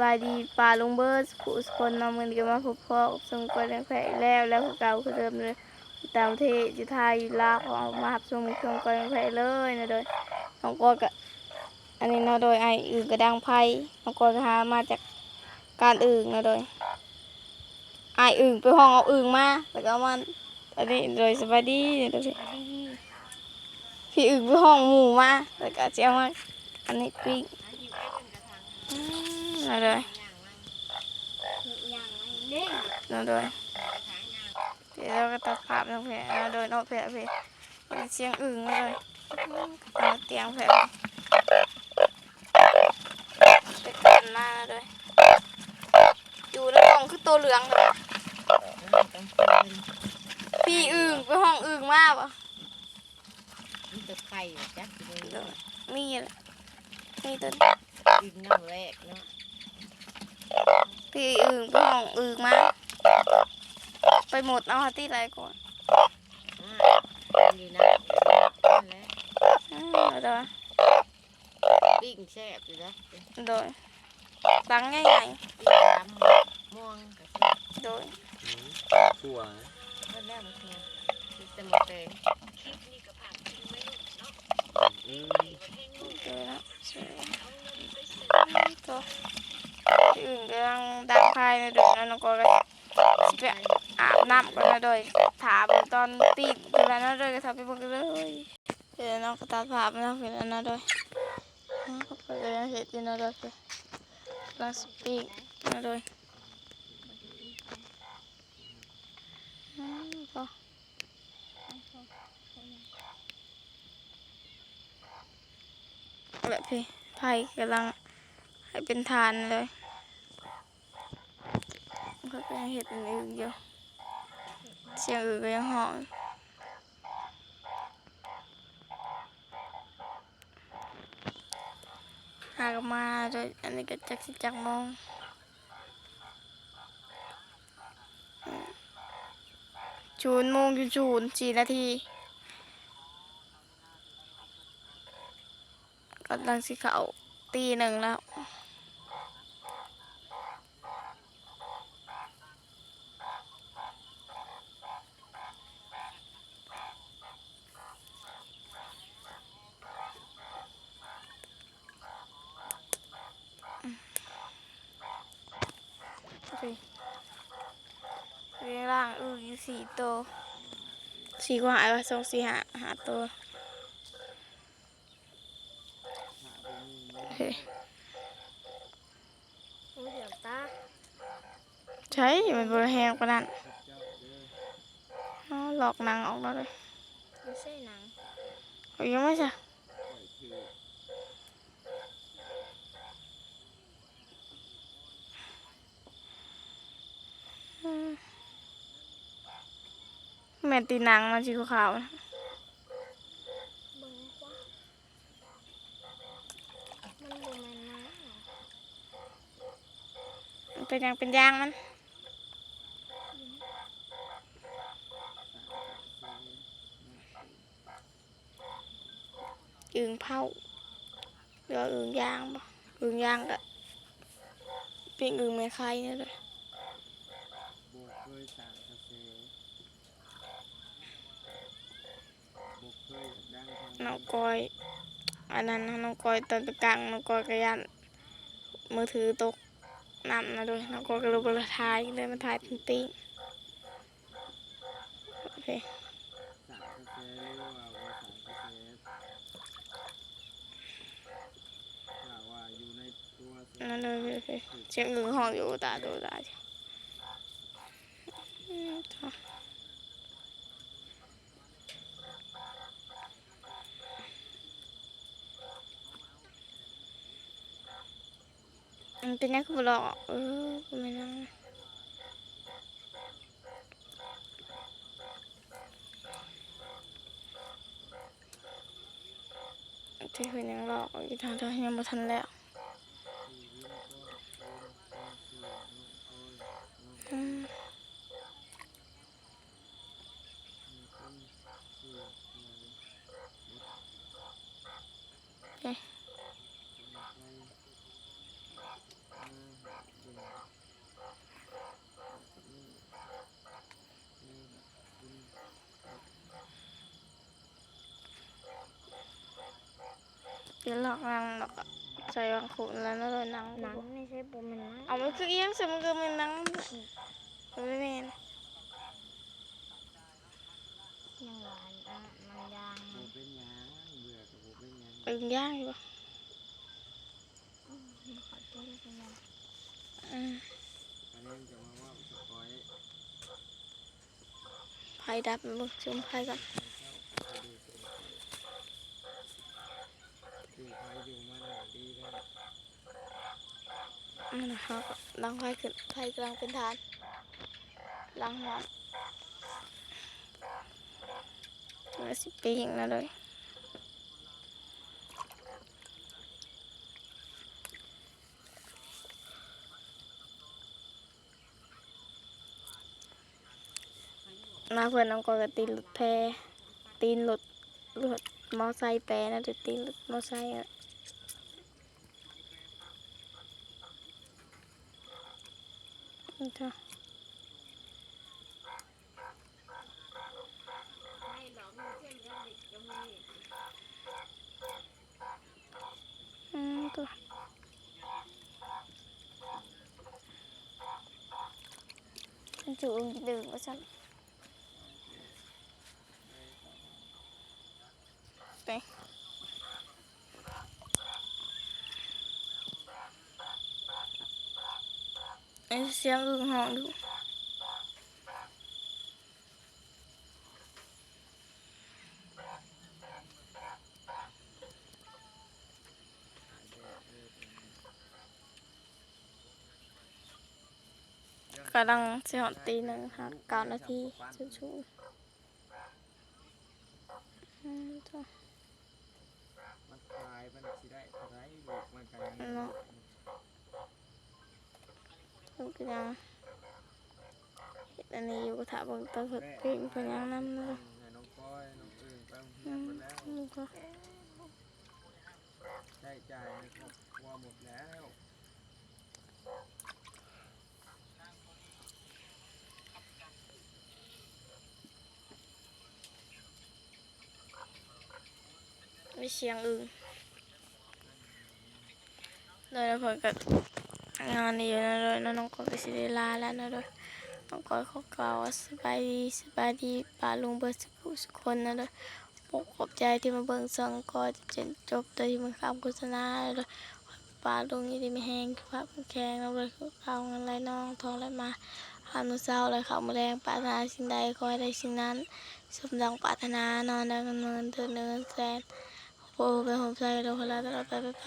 บายดีป่าลงเบิร์ดผู้สคนน้องมือนี้ก็มาพบพ่อสมกวนแผลแล้วแล้วคือเก่าคือเดิมเลยตามเทศอยู่ไทยอยู่ลาของมาหับชมเครื่องกวนแผลเลยนะโดยน้องกวนก็อันนี้เนาะโดยไออื่นก็ดังไพ่น้องกวนก็หามาจากการอื่นนะโดยไออื่นไปห้องเอาอื่นมาแล้วก็มันอันนี้โดยสบายดีโดยพี่อื่นไปห้องหมู่มาแล้วก็จะเอามาอันนี้ปิ้ง อืมเอาเลยเอาเลยเดี๋ยวเราก็ตัดภาพน้องแผลเอาโดยน้องแผลเพเป็นเสียงอึ่งเลยเอาเตียงแผลไปกันมาเลยอยู่ในกล่องคือตัวเหลืองเลยพี่อึ่งไปห้องอึ่งมากปะมันจะไข่จักเลยโดยมีแหละมีตัวกินน้ำแรกเนาะ พี่อึ่งไปห้องอึ่งมา ไปหมดเอาหาที่ไรก่อนดีนะนั่นแหละอืมเอาเด้อปิ้งแซ่บอยู่นะปิ้งโดยตังง่ายตำม่วงกับๆโดยทั่วก็แล้วมันคือคือสมุนไพรอืมโดยแล้วสวยตัวที่ อื่นกำลังดังภายในเดือนนั้นก็เลยสิไปอาบน้ำกันนะโดยถามตอนปีกเวลานั้นโดยก็ทำไปหมดเลยเดี๋ยวน้องก็ตัดภาพนะเวลานั้นโดยน้องก็ไปเลยเห็นที่นั่นโดยกำลังสปีกนะโดยอืมพอแบบพี่ไผ่กำลังให้เป็นทานเลย เขาก็ยังเห็ดอันอื่นอยู่เสียงอื่นก็ยังหอนหากมาโดยอันนี้ก็จักสิจักโมองจูนโมงจูนจูนสี่นาทีกำลังสิเขาตีหนึ่งแล้ว โอเคเรียงร่างอืออยู่สี่ตัวสี่กว่าหายวะสองสี่หาหาตัวโอเคเดี๋ยวตาใช่มันบริแหงกว่านั้นอ๋อหลอกหนังออกมาเลยไม่ใช่หนังเอายังไม่ใช่อืม แม่ตีนังมันสีขาวนะเป็นยังเป็นยางมันอึงเผาหรือว่าอึ่งยางปะอึงยางก็เป็นอึงไม่ไข่เนี่ยเลย บวกเคยสั่งกาแฟบวกเคยดังทาง น้องกอยอันนั้นน้องกอยตอนไปกลางน้องกอยกระยันมือถือตกน้ำนะด้วยน้องกอยก็เลยบริทายเลยมาถ่ายเป็นปิ้งโอเคสั่งกาแฟหรือว่าบ่สั่งกาแฟถ้าว่าอยู่ในตัวเสียนั่นเลยโอเคเสียงอึ่งห้องอยู่ตาดูตาจ้ะอืมจ้ะมัน เป็นนักบล็อกเออกูไม่นั่งที่คืนยังหลอกอีกทางเธอยังมาทันแล้วอืมโอเค กินหลอกนังแล้วก็ใส่วางขุนแล้วนั่นเลยนังหนังไม่ใช่บ่แม่นหนังเอามันคือเอียงใส่มันคือมันนังมันไม่แม่นยังหวานอะมันยางโบเป็นหยังเบื่อกับโบเป็นหยังเป็นย่างอยู่ปะขอโทษด้วยนะอืมอันนี้จะมาว่าสปอยไผ่ดับมันบ่ซุ่มไผ่กัน อยู่ใครอยู่มันน่ะดีแล้ว มั นนะฮะดังไฟขึ้นไฟกำลังเป็นฐานลังหอมมาสิปีอย่างนั้นเลยมาเพื่อนน้องกอยกับตีนหลุดแพตีนหลุดหลุดมอไซค์แปรนะหรือตีนหลุดมอไซค์อะ นี่ค่ะอืมตัวมันจูงดึงว่าฉันไปไอ้ เสียงอึ่งหองดูกำลังจะหอดตีหนึ่งค่ะเก้านาทีชูชูอืมตัว มันคลายมันสิได้เท่าไรลูกมันก็ยัง เนาะ ลูกก็ยังเห็นอันนี้อยู่ก็ถามเบางตาเพิ่นเพลงเพิ่นยังนั่นเลยให้น้องก้อยน้องอึ่งไปโรงเรีอืยนมหมดแล้วลูกก็ใช้จ่ายในครอบครัวหมดแล้วไม่เสียงอึงเลยแล้วเพิ่นก็ งานนี้อยู่นะเลยแล้วน้องก็ไปสิได้ลาแล้วนะเลยน้องก็ขอกล่าวว่าสบายดีสบายดีป้าลุงเบิดสุขสุขคนนะเลยผมขอบใจที่มาเบิ่งซองก็จนจบโดยที่มันคำโฆษณาเลยป้าลุงยี่ดีไม่แห้งภาพแข็งแล้วเลยคือเอาเงินไรน้องทองไรมาหามือเศร้าเลยเขามาแรงปรารถนาสิ่งใดขอให้ได้สิ่งนั้นสมดังปรารถนานอนได้เงินเงินเถิดเงินแสนโอ้เป็นผมใจเราคนละตลอดไปไป